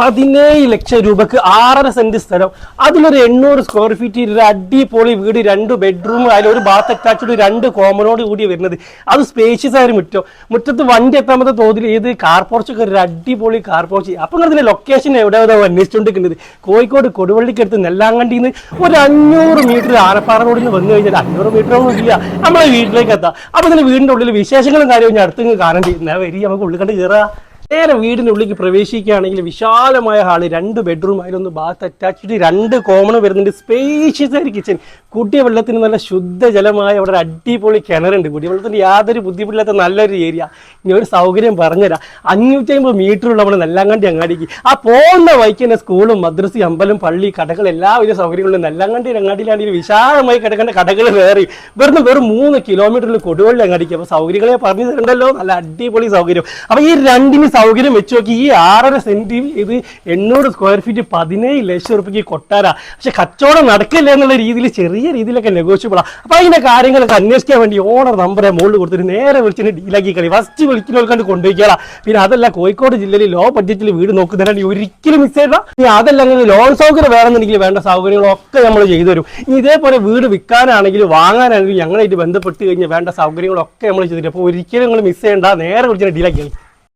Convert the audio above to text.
പതിനേഴ് ലക്ഷം രൂപക്ക് ആറര സെന്റ് സ്ഥലം. അതിലൊരു എണ്ണൂറ് സ്ക്വയർ ഫീറ്റ് ഒരു അടിപൊളി വീട് രണ്ട് ബെഡ്റൂം അതിൽ ഒരു ബാത്ത് അറ്റാച്ച്ഡ് രണ്ട് കോമനോട് കൂടി വരുന്നത്. അത് സ്പേഷ്യസ് ആയ മുറ്റോ. മുറ്റം മുറ്റത്ത് വണ്ടി എത്താമത്തെ തോതിൽ ഏത് കാർ ഒരു അടിപൊളി കാർ പോർച്ച് അപ്പൊ നിങ്ങൾ ഇതിന്റെ ലൊക്കേഷൻ എവിടെ എവിടെ അന്വേഷിച്ചുകൊണ്ടിരിക്കുന്നത് കോഴിക്കോട് കൊടുവള്ളിക്കടുത്ത് നെല്ലാങ്കണ്ടിയിൽ നിന്ന് ഒരു അഞ്ഞൂറ് മീറ്റർ ആനപ്പാറ റോഡിൽ നിന്ന് വന്നു കഴിഞ്ഞാൽ അഞ്ഞൂറ് മീറ്റർ ഒന്നും ഇല്ല നമ്മളെ വീട്ടിലേക്ക് എത്താം. അപ്പൊ ഇതിന്റെ വീടിന്റെ ഉള്ളിൽ വിശേഷങ്ങളും കാര്യവും ഞാൻ അടുത്ത് കാണേണ്ടി വരി നമുക്ക് ഉള്ളിൽ കണ്ട് കയറാം നേരെ വീടിനുള്ളിലേക്ക് പ്രവേശിക്കുകയാണെങ്കിൽ വിശാലമായ ഹാൾ രണ്ട് ബെഡ്റൂം അതിലൊന്ന് ബാത്ത് അറ്റാച്ച്ഡ് രണ്ട് കോമൺ വരുന്നുണ്ട്. സ്പേഷ്യസ് ആയ കിച്ചൺ കുടിയ വെള്ളത്തിന് നല്ല ശുദ്ധജലമായ അവിടെ ഒരു അടിപൊളി കിണറുണ്ട്. കുടിവെള്ളത്തിന് യാതൊരു ബുദ്ധിമുട്ടില്ലാത്ത നല്ലൊരു ഏരിയ ഇനി ഒരു സൗകര്യം പറഞ്ഞുതരാം. അഞ്ഞൂറ്റി അമ്പത് മീറ്റർ ഉള്ള നമ്മുടെ നെല്ലാങ്കണ്ടി അങ്ങാടിക്ക്. ആ പോകുന്ന വഴിക്ക് തന്നെ സ്കൂളും മദ്രസ അമ്പലം പള്ളി കടകൾ എല്ലാവിധ സൗകര്യങ്ങളും നെല്ലാങ്കണ്ടി അങ്ങാടിയിലാണെങ്കിൽ വിശാലമായി കിടക്കേണ്ട കടകൾ വേറെ വെറും വെറും മൂന്ന് കിലോമീറ്ററിൽ കൊടുവള്ളി അങ്ങാടിക്ക്. അപ്പോൾ സൗകര്യങ്ങളെ പറഞ്ഞു തരണ്ടല്ലോ നല്ല അടിപൊളി സൗകര്യം. അപ്പോൾ ഈ രണ്ടിന് സൗകര്യം വെച്ച് നോക്കി ഈ ആറര സെന്റിൽ ഇത് എണ്ണൂറ് സ്ക്വയർ ഫീറ്റ് പതിനേഴ് ലക്ഷം റുപ്യക്ക് കൊട്ടാര. പക്ഷെ കച്ചവടം നടക്കില്ല എന്നുള്ള രീതിയിൽ ചെറിയ രീതിയിലൊക്കെ നെഗോഷ്യബിൾ നെഗോഷ്യബിളാണ് അപ്പൊ അതിന്റെ കാര്യങ്ങളൊക്കെ അന്വേഷിക്കാൻ വേണ്ടി ഓണർ നമ്പറെ മുകളിൽ കൊടുത്തിട്ട് നേരെ വിളിച്ചിട്ട് ഡീലാക്കി കളി. ഫസ്റ്റ് വിളിക്കുന്നവർക്കാണ്ട് കൊണ്ടുപോയിക്കാ പിന്നെ അതല്ല കോഴിക്കോട് ജില്ലയിൽ ലോ ബഡ്ജറ്റിൽ വീട് നോക്കുന്നതിനാണ് ഒരിക്കലും മിസ് ചെയ്യണ്ട. ഇനി അതല്ല ലോൺ സൗകര്യം വേണമെന്നുണ്ടെങ്കിൽ വേണ്ട സൗകര്യങ്ങളൊക്കെ നമ്മൾ ചെയ്തു തരും. ഇനി ഇതേപോലെ വീട് വിൽക്കാനാണെങ്കിലും വാങ്ങാനാണെങ്കിലും ഞങ്ങളായിട്ട് ബന്ധപ്പെട്ട് കഴിഞ്ഞാൽ വേണ്ട സൗകര്യങ്ങളൊക്കെ നമ്മൾ ചെയ്തിട്ടുണ്ട് അപ്പോൾ ഒരിക്കലും നിങ്ങൾ മിസ് ചെയ്യേണ്ട. നേരെ വിളിച്ചിട്ട് ഡീലാക്കി കളി.